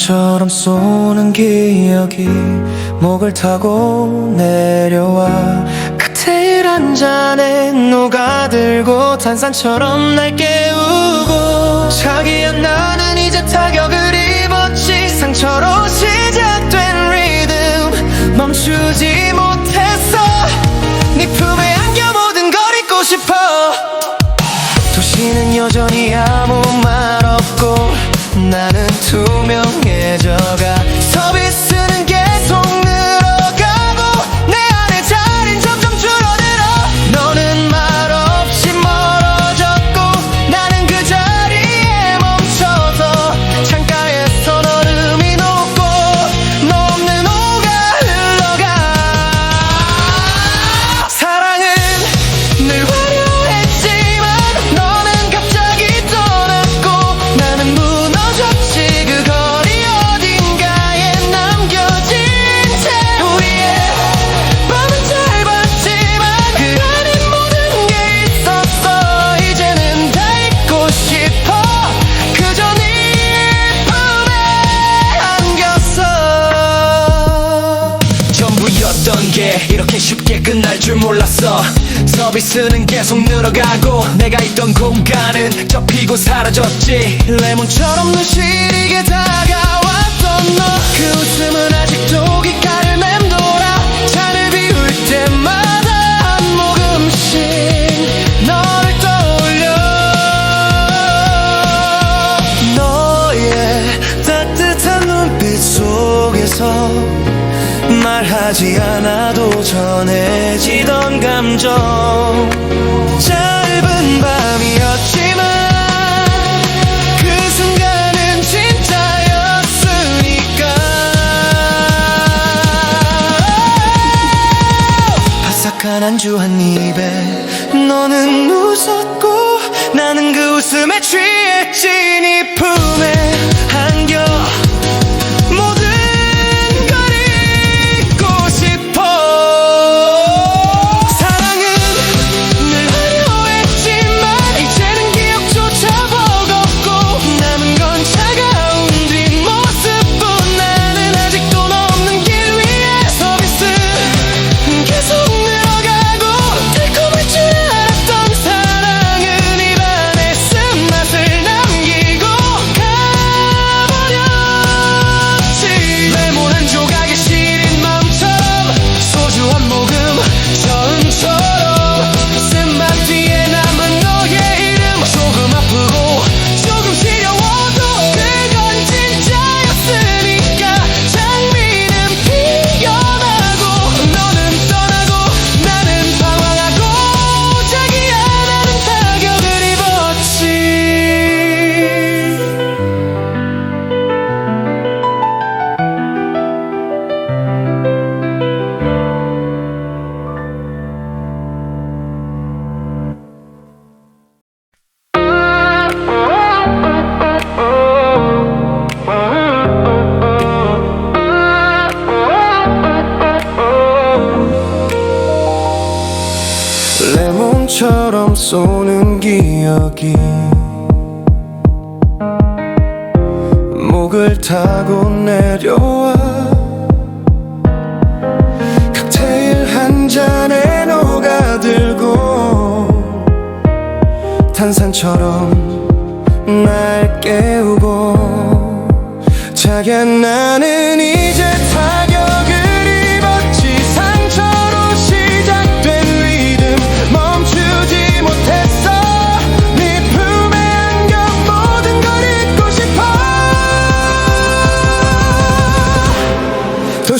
바람처럼 쏘는 기억이 목을 타고 내려와. 그 칵테일 한 잔에 녹아들고 탄산처럼 날 깨우고. 자기야 나는 이제 타격을 쉽게 끝날 줄 몰랐어. 서비스는 계속 늘어가고 내가 있던 공간은 접히고 사라졌지. 레몬처럼 눈시리게 다가왔던 너 그 웃음은 아직도 귓가를 맴돌아. 잔을 비울 때마다 한 모금씩 너를 떠올려. 너의 따뜻한 눈빛 속에서 말하지 않아도 전해지던 감정. 짧은 밤이었지. 쏘는 기억이 목을 타고 내려와. 칵테일 한 잔에 녹아들고 탄산처럼 날 깨우고 자기 나는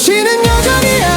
도시는 여전히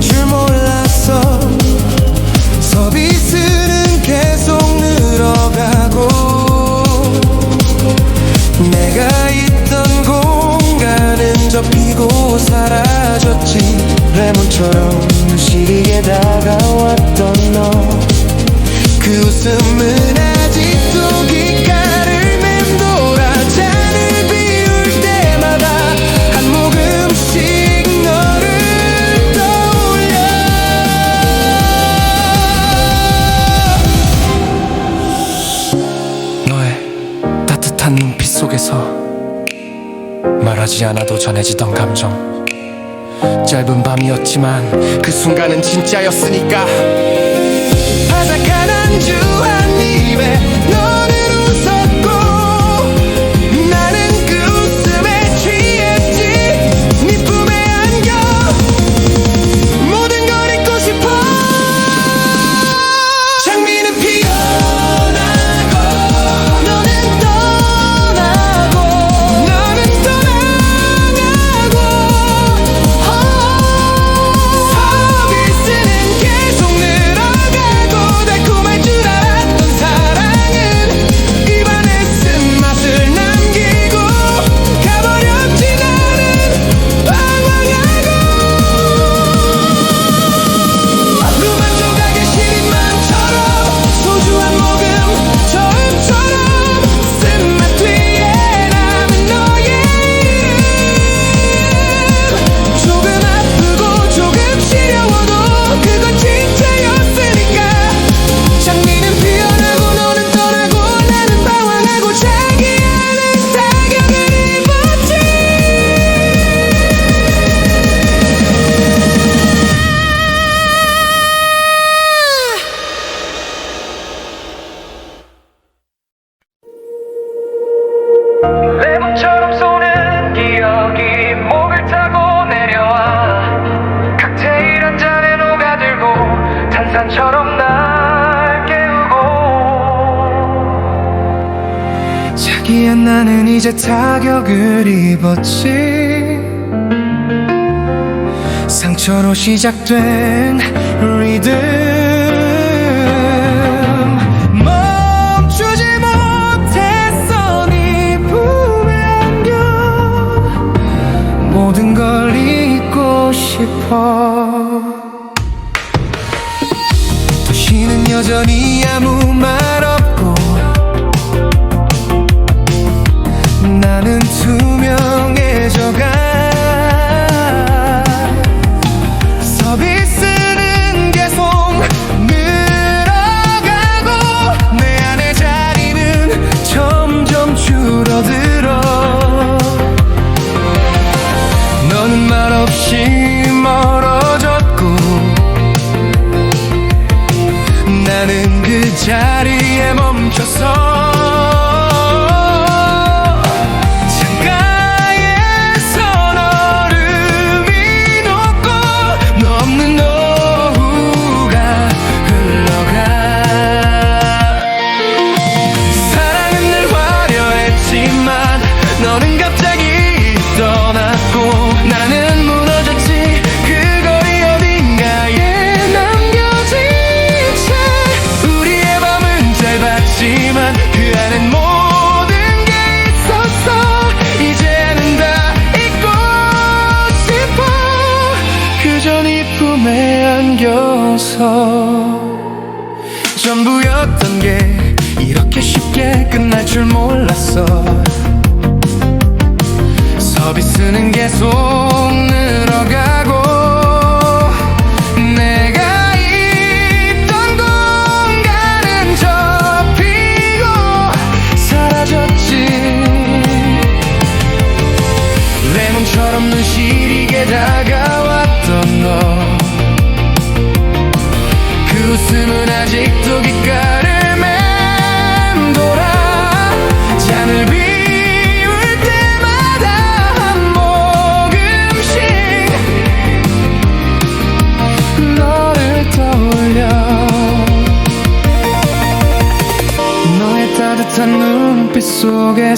줄 몰랐어. 서비스는 계속 늘어가고 내가 있던 공간은 접히고 사라졌지. 레몬처럼 시리게 다가왔던 너 그 웃음을 말하지 않아도 전해지던 감정. 짧은 밤이었지만 그 순간은 진짜였으니까. 바삭한 안주 한 입에 이제 타격을 입었지. 상처로 시작된 리듬. 전부였던 게 이렇게 쉽게 끝날 줄 몰랐어. 서비스는 계속 늘어가고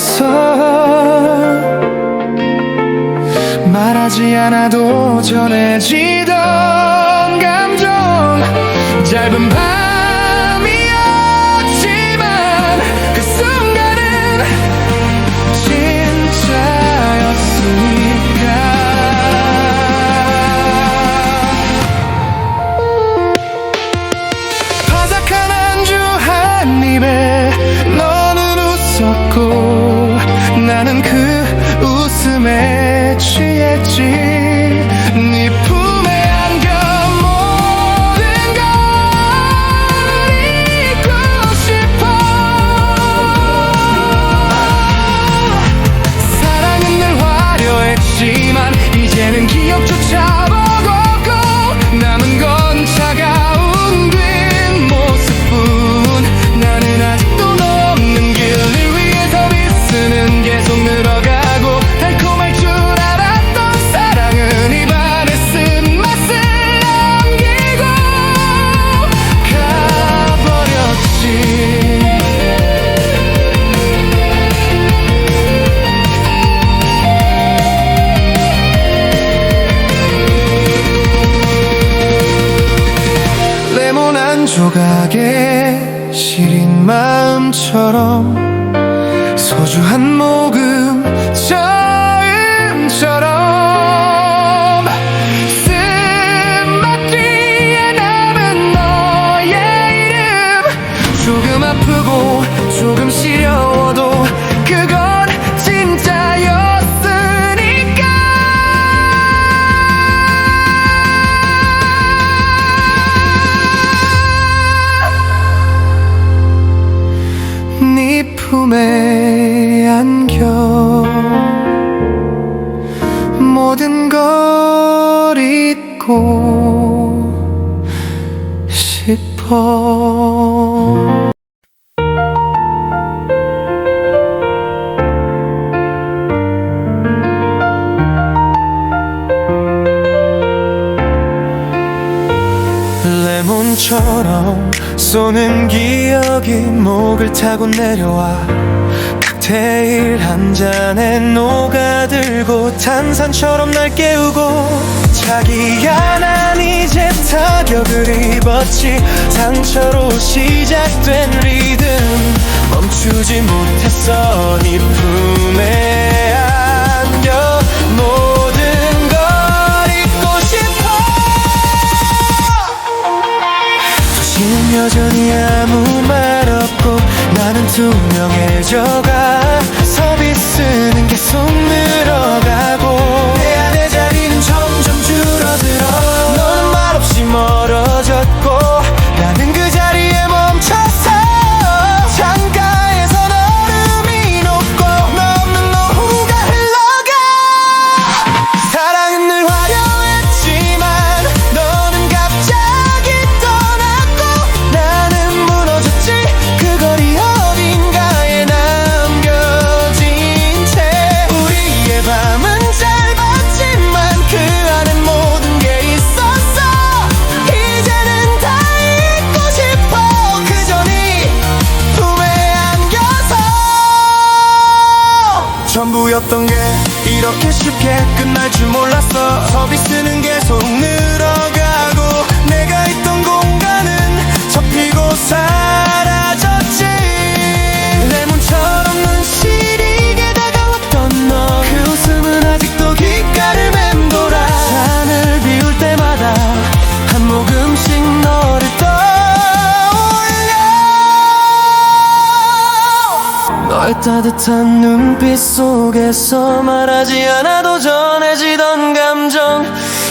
했어. 말하지 않아도 전해지던 감정. 짧은 밤 마음처럼 소주 한 모금 처음처럼 쓴맛뒤에 남은 너의 이름 조금 아프고 조금 시려워도 그건 레몬처럼 쏘는 기억이 목을 타고 내려와 칵테일 한 잔에 녹아들고 탄산처럼 날 깨우고 자기야 난 이제 타격을 입었 지 상처로 시작된 리듬. 멈추지 못했어 네품 전부였던 게 이렇게 쉽게 끝날 줄 몰랐어 서비스는 계속 늘어가 너의 따뜻한 눈빛 속에서 말하지 않아도 전해지던 감정.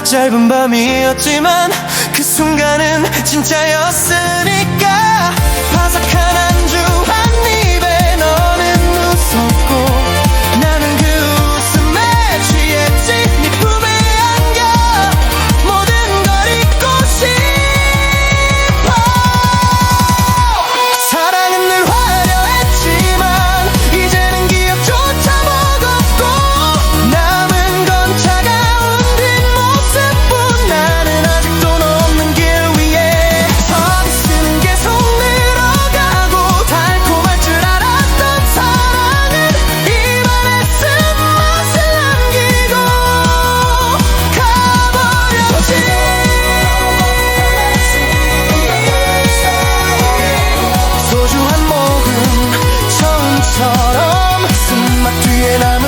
짧은 밤이었지만 그 순간은 진짜였으니까 tu es là